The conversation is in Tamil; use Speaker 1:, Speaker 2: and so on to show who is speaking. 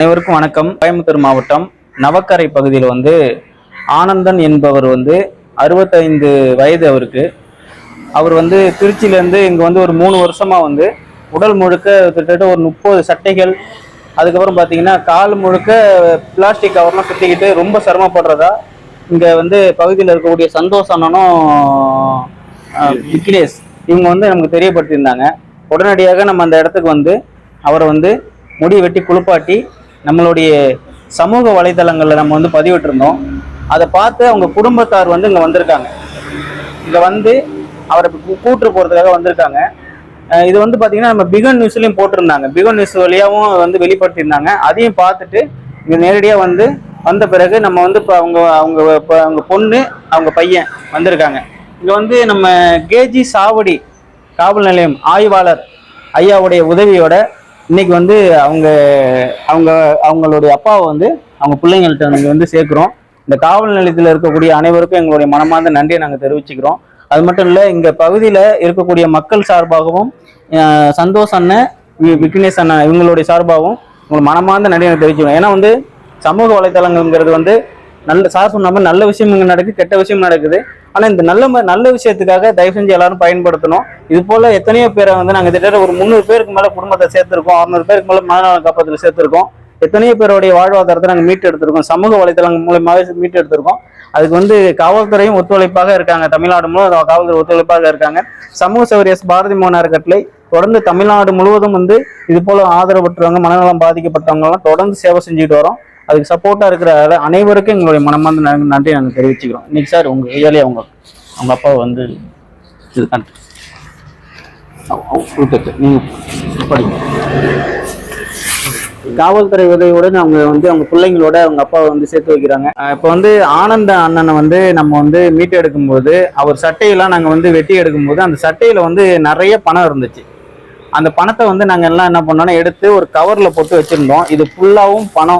Speaker 1: அனைவருக்கும் வணக்கம். கோயம்புத்தூர் மாவட்டம் நவக்கரை பகுதியில் வந்து ஆனந்தன் என்பவர் வந்து அறுபத்தைந்து வயது அவருக்கு. அவர் வந்து திருச்சியிலேருந்து இங்கே வந்து ஒரு மூணு வருஷமாக வந்து உடல் முழுக்க கிட்டத்தட்ட ஒரு முப்பது சட்டைகள் அதுக்கப்புறம் பார்த்தீங்கன்னா கால் முழுக்க பிளாஸ்டிக் கவர்லாம் சுற்றிக்கிட்டு ரொம்ப சிரமப்படுறதா இங்கே வந்து பகுதியில் இருக்கக்கூடிய சந்தோஷ் அண்ணனும் விக்னேஷ் இவங்க வந்து நமக்கு தெரியப்படுத்தியிருந்தாங்க. உடனடியாக நம்ம அந்த இடத்துக்கு வந்து அவரை வந்து முடி வெட்டி குளிப்பாட்டி நம்மளுடைய சமூக வலைதளங்களில் நம்ம வந்து பதிவிட்டிருந்தோம். அதை பார்த்து அவங்க குடும்பத்தார் வந்து இங்கே வந்திருக்காங்க. இங்கே வந்து அவரை கூட்டு போகிறதுக்காக வந்திருக்காங்க. இது வந்து பார்த்தீங்கன்னா நம்ம பிகன் நியூஸ்லையும் போட்டிருந்தாங்க. பிகன் நியூஸ் வழியாகவும் வந்து வெளிப்படுத்தியிருந்தாங்க. அதையும் பார்த்துட்டு இங்கே நேரடியாக வந்து வந்த பிறகு நம்ம வந்து இப்போ அவங்க அவங்க இப்போ அவங்க பொண்ணு அவங்க பையன் வந்திருக்காங்க. இங்கே வந்து நம்ம கேஜி சாவடி காவல் நிலையம் ஆய்வாளர் ஐயாவுடைய உதவியோட இன்னைக்கு வந்து அவங்க அவங்க அவங்களுடைய அப்பாவை வந்து அவங்க பிள்ளைங்கள்ட்ட நாங்கள் வந்து சேர்க்குறோம். இந்த காவல் நிலையத்தில் இருக்கக்கூடிய அனைவருக்கும் எங்களுடைய மனமார்ந்த நன்றியை நாங்கள் தெரிவிச்சுக்கிறோம். அது மட்டும் இல்லை இங்கே பகுதியில் இருக்கக்கூடிய மக்கள் சார்பாகவும் சந்தோஷ் அண்ணன் வி- விக்னேஷ் அண்ணன் இவங்களுடைய சார்பாகவும் உங்களுக்கு மனமார்ந்த நன்றியை தெரிவிச்சுக்கிறோம். ஏன்னா வந்து சமூக வலைத்தளங்கள்ங்கிறது வந்து நல்ல சார் சொன்ன மாதிரி நல்ல விஷயம் இங்கே நடக்குது கெட்ட விஷயம் நடக்குது. ஆனால் இந்த நல்ல ம- நல்ல விஷயத்துக்காக தயவு செஞ்சு எல்லாரும் பயன்படுத்தணும். இது போல் எத்தனையோ பேரை வந்து நாங்கள் கிட்டத்தட்ட ஒரு முந்நூறு பேருக்கு மேலே குடும்பத்தை சேர்த்துருக்கோம் அறுநூறு பேருக்கு மேலே மனநல காப்பத்தில் சேர்த்துருக்கோம். எத்தனையோ பேருடைய வாழ்வாதாரத்தை நாங்கள் மீட்டு எடுத்திருக்கோம் சமூக வலைத்தளங்கள் மூலயமாவே மீட்டு எடுத்திருக்கோம் அதுக்கு வந்து காவல்துறையும் ஒத்துழைப்பாக இருக்காங்க. தமிழ்நாடு முழுவதும் காவல்துறை ஒத்துழைப்பாக இருக்காங்க. சமூக சௌரியஸ் பாரதி மோகன் கட்டளை தொடர்ந்து தமிழ்நாடு முழுவதும் வந்து இது போல ஆதரவற்றவங்க மனநலம் பாதிக்கப்பட்டவங்கலாம் தொடர்ந்து சேவை செஞ்சுட்டு வரோம். அதுக்கு சப்போர்ட்டா இருக்கிற அனைவருக்கும் எங்களுடைய மனமார்ந்த நன்றி- நாங்கள் தெரிவிச்சுக்கிறோம். இன்னைக்கு சார் உங்க ஏரியா உங்க அவங்க அப்பா வந்து இது காவல்துறை உதவியுடன் அவங்க வந்து அவங்க பிள்ளைங்களோட அவங்க அப்பாவை வந்து சேர்த்து வைக்கிறாங்க. இப்போ வந்து ஆனந்த அண்ணனை வந்து நம்ம வந்து மீட்டு எடுக்கும்போது அவர் சட்டையெல்லாம் நாங்கள் வந்து வெட்டி எடுக்கும்போது அந்த சட்டையில வந்து நிறைய பணம் இருந்துச்சு. அந்த பணத்தை வந்து நாங்கள் எல்லாம் என்ன பண்ணோம்னா எடுத்து ஒரு கவர்ல போட்டு வச்சிருந்தோம். இது ஃபுல்லாகவும் பணம்.